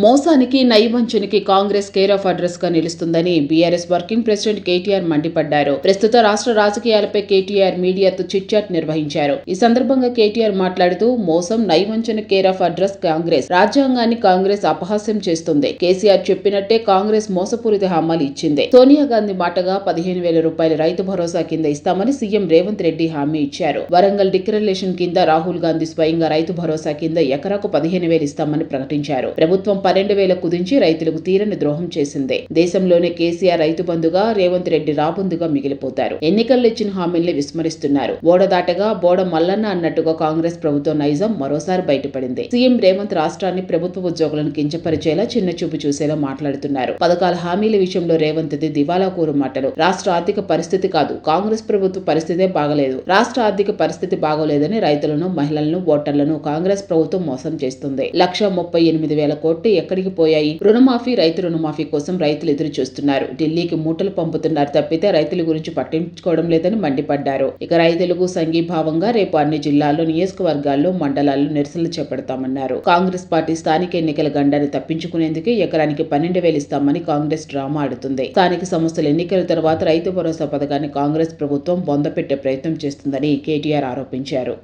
మోసానికి నైవంచనికి Congress care of అడ్రస్గా నిలుస్తుందని బీఆర్ఎస్ వర్కింగ్ ప్రెసిడెంట్ కేటీఆర్ మండిపడ్డారు. ప్రస్తుత రాష్ట్ర రాజకీయాలపై కేటీఆర్ మీడియాతో చిట్చాట్ నిర్వహించారు. ఈ సందర్భంగా కేటీఆర్ మాట్లాడుతూ మోసం నైవంచన కేర్ ఆఫ్ అడ్రస్ కాంగ్రెస్ రాజ్యాంగాన్ని కాంగ్రెస్ అపహాస్యం చేస్తుంది. కేసీఆర్ చెప్పినట్టే కాంగ్రెస్ మోసపూరిత హామీలు ఇచ్చింది. సోనియా గాంధీ మాటగా పదిహేను వేల రూపాయల రైతు భరోసా కింద ఇస్తామని సీఎం రేవంత్ రెడ్డి హామీ ఇచ్చారు. వరంగల్ డిక్లరేషన్ కింద రాహుల్ గాంధీ స్వయంగా రైతు భరోసా కింద ఎకరాకు పదిహేను వేలు ఇస్తామని ప్రకటించారు. ప్రభుత్వం పన్నెండు వేల కుదించి రైతులకు తీరని ద్రోహం చేసింది. దేశంలోనే కేసీఆర్ రైతు బంధుగా రేవంత్ రెడ్డి రాబందుగా మిగిలిపోతారు. ఎన్నికల్లో ఇచ్చిన హామీల్ని విస్మరిస్తున్నారు. బోడ దాటగా బోడ మల్లన్న అన్నట్టుగా కాంగ్రెస్ ప్రభుత్వం నైజం మరోసారి బయటపడింది. సీఎం రేవంత్ రాష్ట్రాన్ని ప్రభుత్వ ఉద్యోగులను కించపరిచేలా చిన్న చూపు చూసేలా మాట్లాడుతున్నారు. పథకాల హామీల విషయంలో రేవంత్ ది దివాలా కూరు మాటలు. రాష్ట్ర ఆర్థిక పరిస్థితి కాదు. కాంగ్రెస్ ప్రభుత్వ పరిస్థితే బాగలేదు. రాష్ట్ర ఆర్థిక పరిస్థితి బాగోలేదని రైతులను మహిళలను ఓటర్లను కాంగ్రెస్ ప్రభుత్వం మోసం చేస్తుంది. లక్ష ముప్పై ఎనిమిది వేల కోట్లు ఎక్కడికి పోయాయి? రుణమాఫీ రైతు రుణమాఫీ కోసం రైతులు ఎదురు చూస్తున్నారు ఢిల్లీకి మూటలు పంపుతున్నారు తప్పితే రైతుల గురించి పట్టించుకోవడం లేదని మండిపడ్డారు. ఇక రైతులకు సంఘీభావంగా రేపు అన్ని జిల్లాల్లో నియోజకవర్గాల్లో మండలాల్లో నిరసనలు చేపడతామన్నారు. కాంగ్రెస్ పార్టీ స్థానిక ఎన్నికల గండాన్ని తప్పించుకునేందుకే ఎకరానికి పన్నెండు వేలు ఇస్తామని కాంగ్రెస్ డ్రామా ఆడుతుంది. స్థానిక సంస్థల ఎన్నికల తర్వాత రైతు భరోసా పథకాన్ని కాంగ్రెస్ ప్రభుత్వం బొందపెట్టే ప్రయత్నం చేస్తుందని కేటీఆర్ ఆరోపించారు.